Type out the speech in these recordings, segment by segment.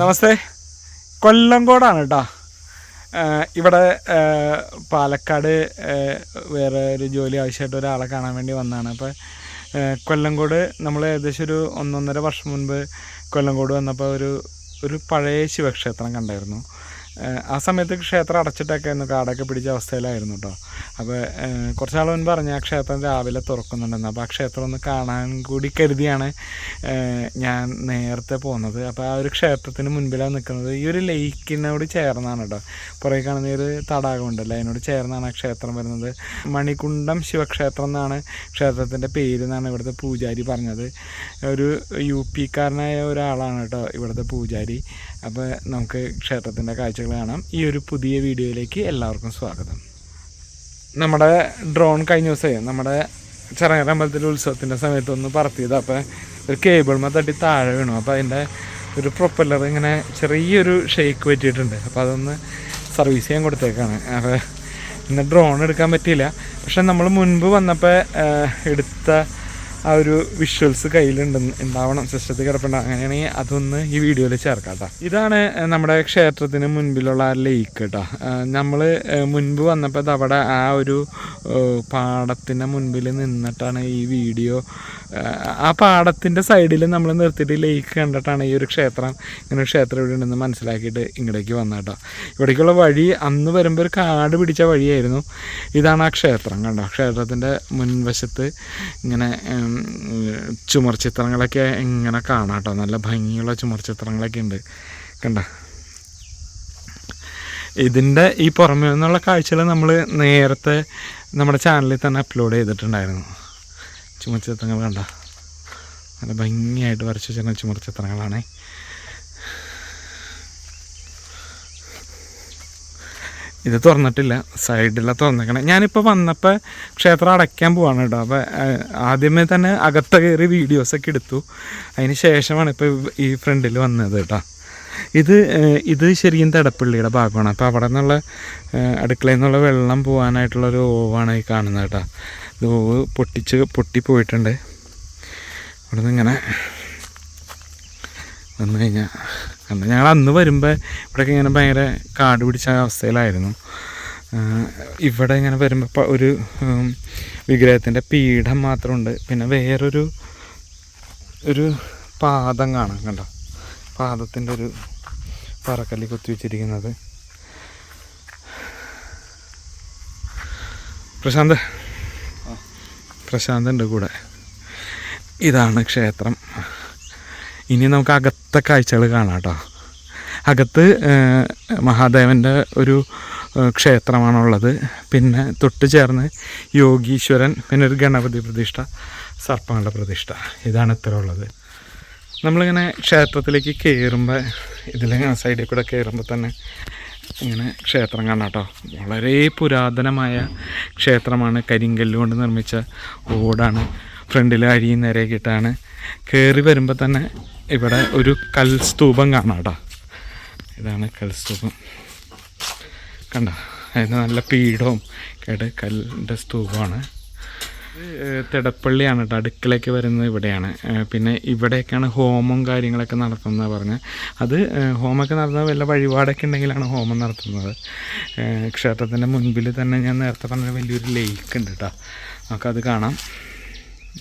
നമസ്തേ. കൊല്ലംകോടാണ് കേട്ടോ ഇവിടെ പാലക്കാട് വേറെ ഒരു ജോലി ആവശ്യമായിട്ട് ഒരാളെ കാണാൻ വേണ്ടി വന്നതാണ്. അപ്പോൾ കൊല്ലംകോട് നമ്മൾ ഏകദേശം ഒരു ഒന്നൊന്നര വർഷം മുൻപ് കൊല്ലംകോട് വന്നപ്പോൾ ഒരു ഒരു പഴയ ശിവക്ഷേത്രം കണ്ടായിരുന്നു. ആ, സമയത്ത് ക്ഷേത്രം അടച്ചിട്ടൊക്കെ ആയിരുന്നു കാടൊക്കെ പിടിച്ച അവസ്ഥയിലായിരുന്നു കേട്ടോ അപ്പോൾ കുറച്ച് മുൻപ് പറഞ്ഞു ആ ക്ഷേത്രം രാവിലെ തുറക്കുന്നുണ്ടെന്ന്. അപ്പോൾ ആ ക്ഷേത്രം ഒന്ന് കാണാൻ കൂടി കരുതിയാണ് ഞാൻ നേരത്തെ പോകുന്നത് അപ്പോൾ ആ ഒരു ക്ഷേത്രത്തിന് മുൻപിലാണ് നിൽക്കുന്നത്. ഈ ഒരു ലേക്കിനോട് ചേർന്നാണ് കേട്ടോ പുറകെ കാണുന്ന ഒരു തടാകമുണ്ടല്ലോ അതിനോട് ചേർന്നാണ് ആ ക്ഷേത്രം വരുന്നത്. മണികുണ്ടം ശിവക്ഷേത്രം എന്നാണ് ക്ഷേത്രത്തിന്റെ പേര് എന്നാണ് ഇവിടുത്തെ പൂജാരി പറഞ്ഞത്. ഒരു യു പിക്കാരനായ ഒരാളാണ് കേട്ടോ ഇവിടുത്തെ പൂജാരി. അപ്പോൾ നമുക്ക് ക്ഷേത്രത്തിന്റെ കാഴ്ചകൾ കാണാം ഈ ഒരു പുതിയ വീഡിയോയിലേക്ക് എല്ലാവർക്കും സ്വാഗതം. നമ്മുടെ ഡ്രോൺ കഴിഞ്ഞ ദിവസമേ നമ്മുടെ ചെറങ്ങര അമ്പലത്തിലെ ഉത്സവത്തിന്റെ സമയത്ത് ഒന്ന് പറത്തിയത്. അപ്പോൾ ഒരു കേബിൾമ തട്ടി താഴെ വീണു. അപ്പോൾ അതിന്റെ ഒരു പ്രൊപ്പല്ലർ ഇങ്ങനെ ചെറിയൊരു ഷേക്ക് പറ്റിയിട്ടുണ്ട്. അപ്പോൾ അതൊന്ന് സർവീസ് ചെയ്യാൻ കൊടുത്തേക്കാണ്. അപ്പോൾ ഇന്ന് ഡ്രോൺ എടുക്കാൻ പറ്റിയില്ല. പക്ഷെ നമ്മൾ മുൻപ് വന്നപ്പോൾ എടുത്ത ആ ഒരു വിഷ്വൽസ് കയ്യിലുണ്ട് ഉണ്ടാവണം. സിസ്റ്റത്തിൽ കിടപ്പുണ്ട്. അങ്ങനെയാണെങ്കിൽ അതൊന്ന് ഈ വീഡിയോയിൽ ചേർക്കാം ഇതാണ് നമ്മുടെ ക്ഷേത്രത്തിന് മുൻപിലുള്ള ആ ലേക്ക് കേട്ടോ നമ്മൾ മുൻപ് വന്നപ്പോൾ അവിടെ ആ ഒരു പാടത്തിന്റെ മുൻപിൽ നിന്നിട്ടാണ് ഈ വീഡിയോ ആ പാടത്തിന്റെ സൈഡിൽ നമ്മൾ നിർത്തിയിട്ട് ലേക്ക് കണ്ടിട്ടാണ് ഈ ഒരു ക്ഷേത്രം. ഇങ്ങനെ ക്ഷേത്രം ഇവിടെ ഉണ്ടെന്ന് മനസ്സിലാക്കിയിട്ട് ഇങ്ങോട്ടേക്ക് വന്ന കേട്ടോ. ഇവിടേക്കുള്ള വഴി അന്ന് വരുമ്പോൾ ഒരു കാട് പിടിച്ച വഴിയായിരുന്നു. ഇതാണ് ആ ക്ഷേത്രം കണ്ടോ? ക്ഷേത്രത്തിന്റെ മുൻവശത്ത് ഇങ്ങനെ ചുമർ ചിത്രങ്ങളൊക്കെ ഇങ്ങനെ കാണാം കേട്ടോ. നല്ല ഭംഗിയുള്ള ചുമർ ചിത്രങ്ങളൊക്കെ ഉണ്ട്. കണ്ട? ഇതിന്റെ ഈ പുറമേ നിന്നുള്ള കാഴ്ചകൾ നമ്മൾ നേരത്തെ നമ്മുടെ ചാനലിൽ തന്നെ അപ്ലോഡ് ചെയ്തിട്ടുണ്ടായിരുന്നു. ചുമർ ചിത്രങ്ങൾ കണ്ട നല്ല ഭംഗിയായിട്ട് വരച്ചു വെച്ചിരുന്ന ചുമർ ചിത്രങ്ങളാണേ ഇത് തുറന്നിട്ടില്ല. സൈഡിലെ തുറന്നേക്കണേ. ഞാനിപ്പോൾ വന്നപ്പോൾ ക്ഷേത്രം അടയ്ക്കാൻ പോവാണ് കേട്ടോ. അപ്പോൾ ആദ്യമേ തന്നെ അകത്ത കയറി വീഡിയോസൊക്കെ എടുത്തു. അതിന് ശേഷമാണ് ഇപ്പോൾ ഈ ഫ്രണ്ടിൽ വന്നത് കേട്ടോ. ഇത് ഇത് ശരിക്കും തടപ്പള്ളിയുടെ ഭാഗമാണ്. അപ്പോൾ അവിടെ നിന്നുള്ള അടുക്കളയിൽ നിന്നുള്ള വെള്ളം പോകാനായിട്ടുള്ളൊരു ഓവാണ് ഈ കാണുന്നത് കേട്ടോ. ഓവ് പൊട്ടിച്ച് പൊട്ടിപ്പോയിട്ടുണ്ട് അവിടെ നിന്ന് ഇങ്ങനെ വന്നു കഴിഞ്ഞാൽ കണ്ട ഞങ്ങൾ അന്ന് വരുമ്പോൾ ഇവിടെയൊക്കെ ഇങ്ങനെ ഭയങ്കര കാട് പിടിച്ച അവസ്ഥയിലായിരുന്നു. ഇവിടെ ഇങ്ങനെ വരുമ്പോൾ ഒരു വിഗ്രഹത്തിന്റെ പീഠം മാത്രമുണ്ട്. പിന്നെ വേറൊരു ഒരു പാദം കാണാം കണ്ടോ? പാദത്തിന്റെ ഒരു പറക്കല്ലി കുത്തി വെച്ചിരിക്കുന്നത്. പ്രശാന്ത് പ്രശാന്ത് ഉണ്ട് കൂടെ. ഇതാണ് ക്ഷേത്രം. ഇനി നമുക്ക് അകത്തെ കാഴ്ചകൾ കാണാം കേട്ടോ. അകത്ത് മഹാദേവന്റെ ഒരു ക്ഷേത്രമാണുള്ളത്. പിന്നെ തൊട്ട് ചേർന്ന് യോഗീശ്വരൻ പിന്നെ ഒരു ഗണപതി പ്രതിഷ്ഠ സർപ്പങ്ങളുടെ പ്രതിഷ്ഠ. ഇതാണ് ഇത്ര ഉള്ളത്. നമ്മളിങ്ങനെ ക്ഷേത്രത്തിലേക്ക് കയറുമ്പോൾ ഇതിലിങ്ങനെ സൈഡിൽ കൂടെ കയറുമ്പോൾ തന്നെ ഇങ്ങനെ ക്ഷേത്രം കാണാം കേട്ടോ വളരെ പുരാതനമായ ക്ഷേത്രമാണ്. കരിങ്കല്ല് കൊണ്ട് നിർമ്മിച്ച ഓടാണ്. ഫ്രണ്ടിൽ അഴിയും നേരെ കിട്ടാണ് കയറി വരുമ്പോൾ തന്നെ ഇവിടെ ഒരു കൽസ്തൂപം കാണാം കേട്ടോ ഇതാണ് കൽസ്തൂപം. കണ്ട? അതിന് നല്ല പീഠവും കേട്ട് കല്ലിന്റെ സ്തൂപമാണ്. തിടപ്പള്ളിയാണ് കേട്ടോ അടുക്കളയ്ക്ക് വരുന്നത് ഇവിടെയാണ്. പിന്നെ ഇവിടെയൊക്കെയാണ് ഹോമം കാര്യങ്ങളൊക്കെ നടത്തുന്നത് പറഞ്ഞ്. അത് ഹോമൊക്കെ നടത്തുന്നത് വല്ല വഴിപാടൊക്കെ ഉണ്ടെങ്കിലാണ് ഹോമം നടത്തുന്നത്. ക്ഷേത്രത്തിന്റെ മുൻപിൽ തന്നെ ഞാൻ നേരത്തെ പറഞ്ഞ വലിയൊരു ലേക്ക് ഉണ്ട് കേട്ടോ നമുക്കത് കാണാം.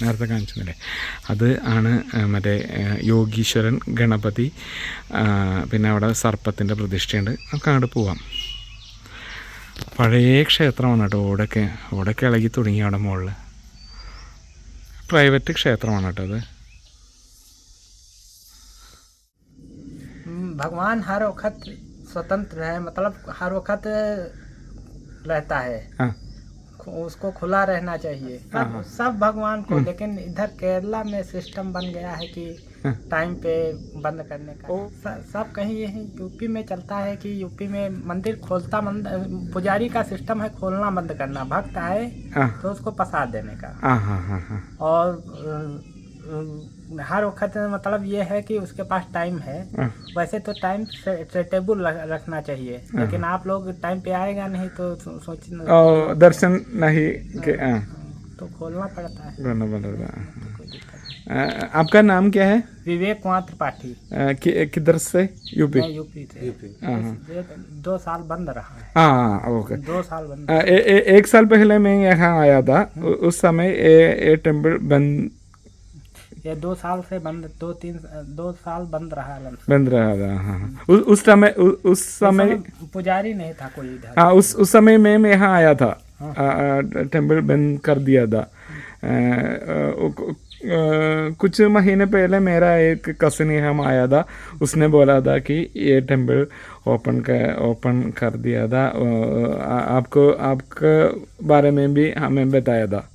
നേരത്തെ കാണിച്ചതല്ലേ. അത് ആണ് മറ്റേ യോഗീശ്വരൻ ഗണപതി പിന്നെ അവിടെ സർപ്പത്തിന്റെ പ്രതിഷ്ഠയുണ്ട്. നമുക്ക് അങ്ങോട്ട് പോവാം. പഴയ ക്ഷേത്രമാണ് കേട്ടോ ഓടൊക്കെ ഓടൊക്കെ ഇളകി തുടങ്ങി അവിടെ മുകളിൽ പ്രൈവറ്റ് ക്ഷേത്രമാണ് കേട്ടോ അത് हम्म, भगवान हर वक्त स्वतंत्र है मतलब हर वक्त रहता है हाँ खु- उसको खुला रहना चाहिए। हाँ, सब हाँ। सब भगवान को लेकिन इधर केरला में सिस्टम बन गया है कि हाँ। टाइम पे बंद करने का। सब कहीं यही यूपी में चलता है कि यूपी में मंदिर खोलता मंद पुजारी का सिस्टम है खोलना बंद करना। भक्त आए हाँ। तो उसको पसार देने का। हाँ हाँ हाँ हाँ। और हर वक्त मतलब ये है कि उसके पास टाइम है। हाँ। वैसे तो टाइम से टेबल रखना चाहिए। लेकिन आप लोग टाइम पे आएगा नहीं तो सोच दर्शन नहीं के हाँ। तो खोलना पड़ता है। तो कोई दिक्कत नहीं। अ, आपका नाम क्या है? विवेक कुमार त्रिपाठी। कि, किधर से? यूपी। यूपी से। हाँ हाँ। दो साल बंद रहा है। हाँ ओके। दो साल बंद ए, ए, एक साल पहले मैं यहाँ आया था। उ- उस समय ये टेंपल बंद ये दो साल से बंद दो तीन दो साल बंद रहा बंद रहा था हाँ हाँ। उ- उस समय उ- उस समय पुजारी नहीं था कोई इधर। हाँ उस उस समय में मैं यहाँ आया था। हाँ। टेंपल बंद कर दिया था। कुछ महीने पहले मेरा एक कसिन यहाँ आया था। उसने बोला था कि ये टेंपल ओपन कर ओपन कर दिया था। आपको आपके बारे में भी हमें बताया था।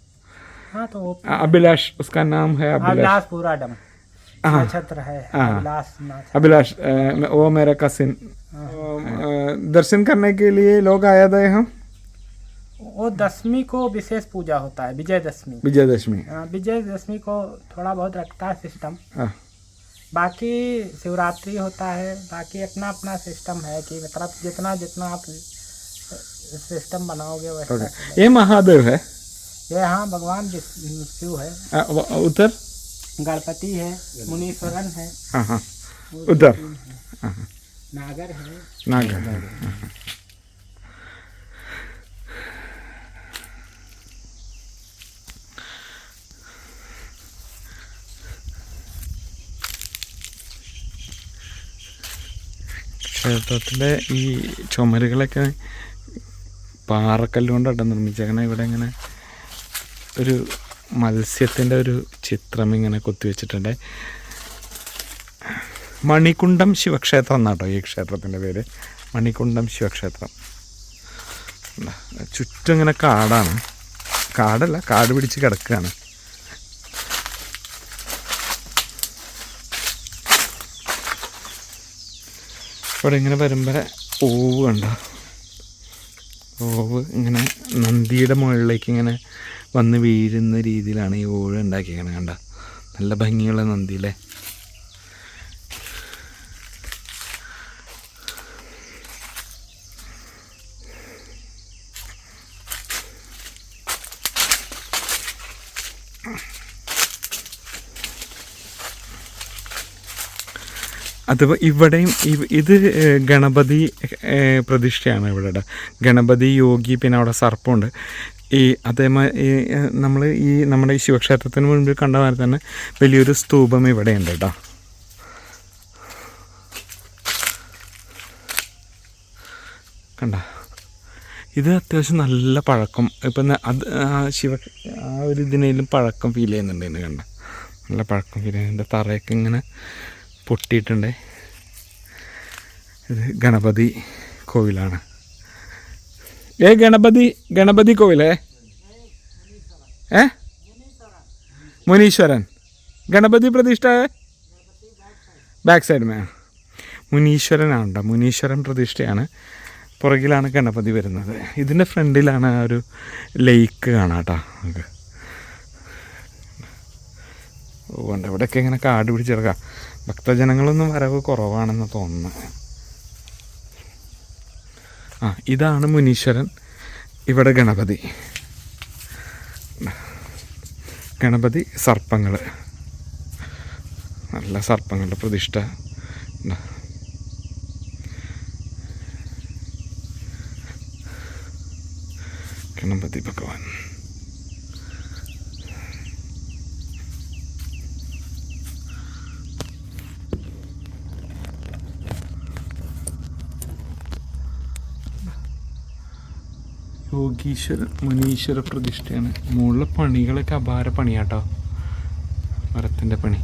हाँ तो वो अभिलाष उसका नाम है अभिलाष। पूरा डम हाँ। नक्षत्र है हाँ। अभिलाष अभिलाष वो मेरा कसिन दर्शन करने के लिए लोग आया था यहाँ? वो दसवीं को विशेष पूजा होता है विजयदशमी। विजयदशमी। हाँ, विजयदशमी को थोड़ा बहुत रखता है सिस्टम हाँ। बाकी शिवरात्रि होता है बाकी अपना अपना सिस्टम है कि मतलब जितना जितना आप सिस्टम बनाओगे वैसा। ये महादेव है। ये हाँ भगवान विष्णु- शिव है अ, व- उधर गणपति है मुनीश्वरन है हाँ हाँ उधर नागर है नागर ക്ഷേത്രത്തിലെ ഈ ചുമരുകളൊക്കെ പാറക്കല്ലുകൊണ്ടാണ് നിർമ്മിച്ചേക്കണേ ഇവിടെ ഇങ്ങനെ ഒരു മത്സ്യത്തിന്റെ ഒരു ചിത്രം ഇങ്ങനെ കൊത്തിവെച്ചിട്ടുണ്ട് മണികുണ്ടം ശിവക്ഷേത്രം എന്നാട്ടോ ഈ ക്ഷേത്രത്തിന്റെ പേര്. മണികുണ്ടം ശിവക്ഷേത്രം. ചുറ്റും ഇങ്ങനെ കാടാണ്. കാടല്ല കാട് പിടിച്ച് കിടക്കുകയാണ്. ഇവിടെ ഇങ്ങനെ വരുമ്പോൾ ഓവ് കണ്ടോ? ഓവ് ഇങ്ങനെ നന്ദിയുടെ മുകളിലേക്ക് ഇങ്ങനെ വന്ന് വീഴുന്ന രീതിയിലാണ് ഈ ഓഴ ഉണ്ടാക്കിയേക്കണത് കണ്ട? നല്ല ഭംഗിയുള്ള നന്ദി നന്ദിയിലെ അതുപോലെ ഇവിടെയും ഇവ- ഇത് ഗണപതി പ്രതിഷ്ഠയാണ് ഇവിടെ ഗണപതി യോഗി പിന്നെ അവിടെ സർപ്പമുണ്ട് ഈ അതേമാതിരി നമ്മൾ ഈ നമ്മുടെ ഈ ശിവക്ഷേത്രത്തിന് മുൻപിൽ കണ്ട മാതിരി തന്നെ വലിയൊരു സ്തൂപം ഇവിടെ ഉണ്ട് കേട്ടോ. കണ്ട? ഇത് അത്യാവശ്യം നല്ല പഴക്കം. ഇപ്പം അത് ആ ശിവ ആ ഒരു ഇതിനേലും പഴക്കം ഫീൽ ചെയ്യുന്നുണ്ട് ഇതിന് കണ്ട. നല്ല പഴക്കം ഫീൽ ചെയ്യുന്നുണ്ട്. തറയൊക്കെ ഇങ്ങനെ പൊട്ടിയിട്ടുണ്ട്. ഇത് ഗണപതി കോവിലാണ്. ഏ ഗണപതി ഗണപതി കോവിലേ? ഏ? മുനീശ്വരൻ. ഗണപതി പ്രതിഷ്ഠ? ബാക്ക് സൈഡ് മേ മുനീശ്വരനാണ് മുനീശ്വരൻ പ്രതിഷ്ഠയാണ്. പുറകിലാണ് ഗണപതി വരുന്നത്. ഇതിന്റെ ഫ്രണ്ടിലാണ് ആ ഒരു ലേക്ക് കാണാം കേട്ടോ നമുക്ക് ഉണ്ട് ഇവിടെയൊക്കെ ഇങ്ങനെ കാട് പിടിച്ചിറക്കാം ഭക്തജനങ്ങളൊന്നും വരവ് കുറവാണെന്ന് തോന്നുന്നു. ആ ഇതാണ് മുനീശ്വരൻ. ഇവിടെ ഗണപതി. ഗണപതി സർപ്പങ്ങൾ നല്ല സർപ്പങ്ങളുടെ പ്രതിഷ്ഠ. ഗണപതി ഭഗവാൻ. യോഗീശ്വര മുനീശ്വര പ്രതിഷ്ഠയാണ്. മുകളിലെ പണികളൊക്കെ അപാര പണിയാട്ടോ. മരത്തിന്റെ പണി.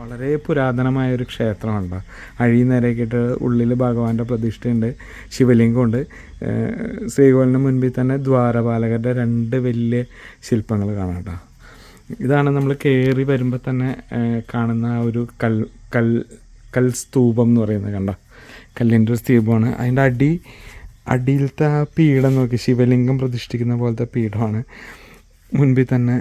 വളരെ പുരാതനമായ ഒരു ക്ഷേത്രമുണ്ട് അഴിനേരക്കിട്ട് ഉള്ളിൽ ഭഗവാന്റെ പ്രതിഷ്ഠയുണ്ട് ശിവലിംഗമുണ്ട്. ശ്രീകോവിലിന് മുൻപിൽ തന്നെ ദ്വാരപാലകരുടെ രണ്ട് വലിയ ശില്പങ്ങൾ കാണാം കേട്ടോ ഇതാണ് നമ്മൾ കയറി വരുമ്പോൾ തന്നെ കാണുന്ന ഒരു കൽ കൽ കൽ സ്തൂപം എന്ന് പറയുന്നത് കണ്ട? കല്ലിന്റെ ഒരു സ്തൂപമാണ്. അതിന്റെ അടി അടിയിലത്തെ ആ പീഠം നോക്കി ശിവലിംഗം പ്രതിഷ്ഠിക്കുന്ന പോലത്തെ പീഠമാണ്. മുൻപിൽ തന്നെ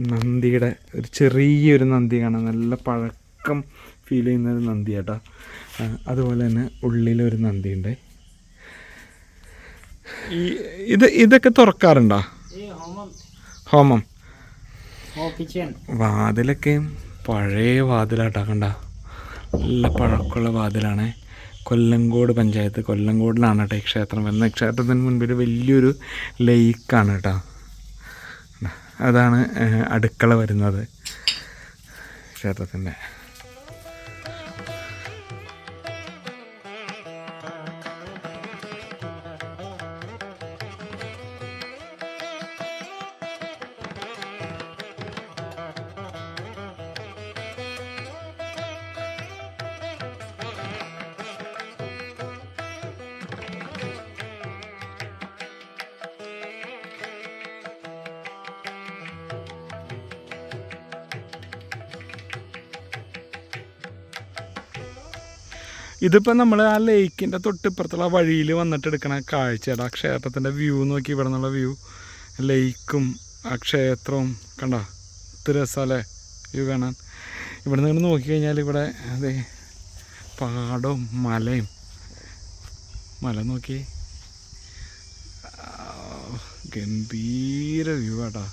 നന്ദിയുടെ ഒരു ചെറിയൊരു നന്ദി കാണാം. നല്ല പഴക്കം ഫീൽ ചെയ്യുന്ന ഒരു നന്ദി കേട്ടോ അതുപോലെ തന്നെ ഉള്ളിലൊരു നന്ദിയുണ്ട്. ഈ ഇത് ഇതൊക്കെ തുറക്കാറുണ്ടോ? ഹോമം. വാതിലൊക്കെ പഴയ വാതിലാട്ടാ കണ്ട. നല്ല പഴക്കമുള്ള വാതിലാണ്. കൊല്ലങ്കോട് പഞ്ചായത്ത് കൊല്ലങ്കോടിലാണ് കേട്ടോ ഈ ക്ഷേത്രം. വരുന്നത് ക്ഷേത്രത്തിന് മുൻപിൽ വലിയൊരു ലേക്കാണ് കേട്ടോ അതാണ് അടുക്കള വരുന്നത്. ക്ഷേത്രത്തിന്റെ. ഇതിപ്പോൾ നമ്മൾ ആ ലേക്കിന്റെ തൊട്ടിപ്പുറത്തുള്ള വഴിയിൽ വന്നിട്ട് എടുക്കണ കാഴ്ചയുടെ. ആ ക്ഷേത്രത്തിന്റെ വ്യൂ നോക്കി ഇവിടെ നിന്നുള്ള വ്യൂ. ലേക്കും ആ ക്ഷേത്രവും കണ്ട? ഇത് രസമല്ലേ വ്യൂ കാണാൻ. ഇവിടെ നിന്ന് നോക്കിക്കഴിഞ്ഞാൽ ഇവിടെ അതെ പാടവും മലയും. മല നോക്കി. ഗംഭീര വ്യൂ ആട്ടാ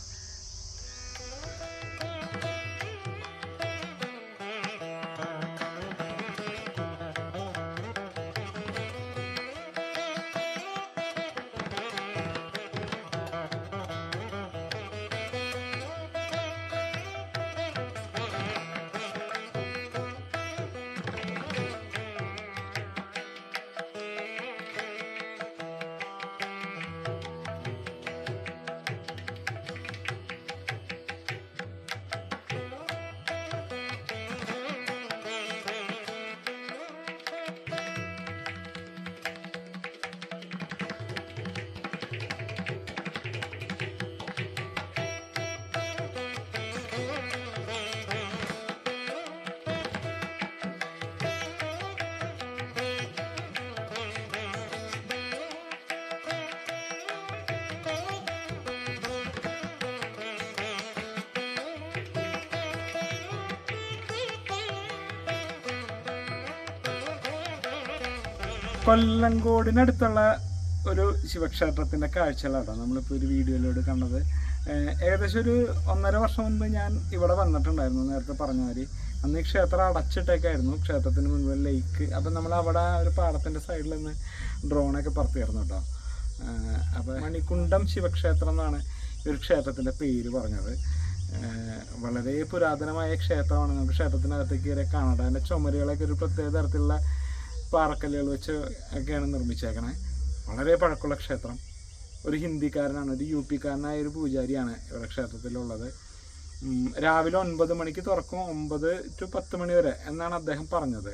കൊല്ലങ്കോടിനടുത്തുള്ള ഒരു ശിവക്ഷേത്രത്തിന്റെ കാഴ്ചകളാണ് നമ്മളിപ്പോൾ ഒരു വീഡിയോയിലൂടെ കണ്ടത്. ഏകദേശം ഒരു ഒന്നര വർഷം മുൻപ് ഞാൻ ഇവിടെ വന്നിട്ടുണ്ടായിരുന്നു നേരത്തെ പറഞ്ഞ മാതിരി. അന്ന് ഈ ക്ഷേത്രം അടച്ചിട്ടേക്കായിരുന്നു ക്ഷേത്രത്തിന് മുൻപിൽ ലേക്ക് അപ്പം നമ്മൾ അവിടെ ഒരു പാടത്തിന്റെ സൈഡിൽ നിന്ന് ഡ്രോണൊക്കെ പറത്തിയായിരുന്നു കേട്ടോ. അപ്പോൾ മണിക്കുണ്ടം ശിവക്ഷേത്രം എന്നാണ് ഈ ഒരു ക്ഷേത്രത്തിന്റെ പേര് പറഞ്ഞത്. വളരെ പുരാതനമായ ക്ഷേത്രമാണ്. നമുക്ക് ക്ഷേത്രത്തിനകത്തേക്ക് കയറി കാണാം അതിന്റെ ചുമരുകളൊക്കെ ഒരു പ്രത്യേക തരത്തിലുള്ള പാറക്കല്ലുകൾ വെച്ച് ഒക്കെയാണ് നിർമ്മിച്ചേക്കണേ. വളരെ പഴക്കമുള്ള ക്ഷേത്രം. ഒരു ഹിന്ദിക്കാരനാണ് ഒരു യു പിക്കാരനായ ഒരു പൂജാരിയാണ് ഇവിടെ ക്ഷേത്രത്തിലുള്ളത്. രാവിലെ ഒൻപത് മണിക്ക് തുറക്കും ഒമ്പത് ടു പത്ത് മണി വരെ എന്നാണ് അദ്ദേഹം പറഞ്ഞത്.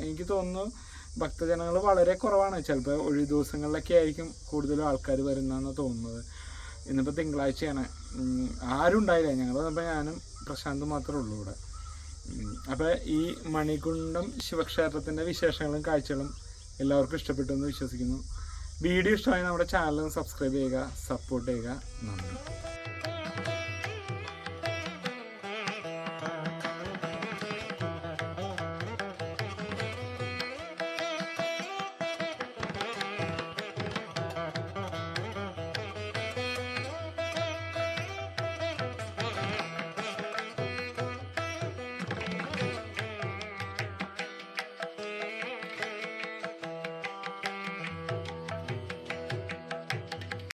എനിക്ക് തോന്നുന്നു ഭക്തജനങ്ങൾ വളരെ കുറവാണ്. ചിലപ്പോൾ ഒഴിവ് ദിവസങ്ങളിലൊക്കെ ആയിരിക്കും കൂടുതലും ആൾക്കാർ വരുന്നതെന്ന് തോന്നുന്നത്. ഇന്നിപ്പോൾ തിങ്കളാഴ്ചയാണ്. ആരും ഉണ്ടായില്ല. ഞങ്ങൾ ഞാനും പ്രശാന്ത് മാത്രമേ ഉള്ളൂ ഇവിടെ. അപ്പോൾ ഈ മണികുണ്ടം ശിവക്ഷേത്രത്തിന്റെ വിശേഷങ്ങളും കാഴ്ചകളും എല്ലാവർക്കും ഇഷ്ടപ്പെട്ടു എന്ന് വിശ്വസിക്കുന്നു. വീഡിയോ ഇഷ്ടമായി നമ്മുടെ ചാനൽ സബ്സ്ക്രൈബ് ചെയ്യുക സപ്പോർട്ട് ചെയ്യുക. നന്ദി.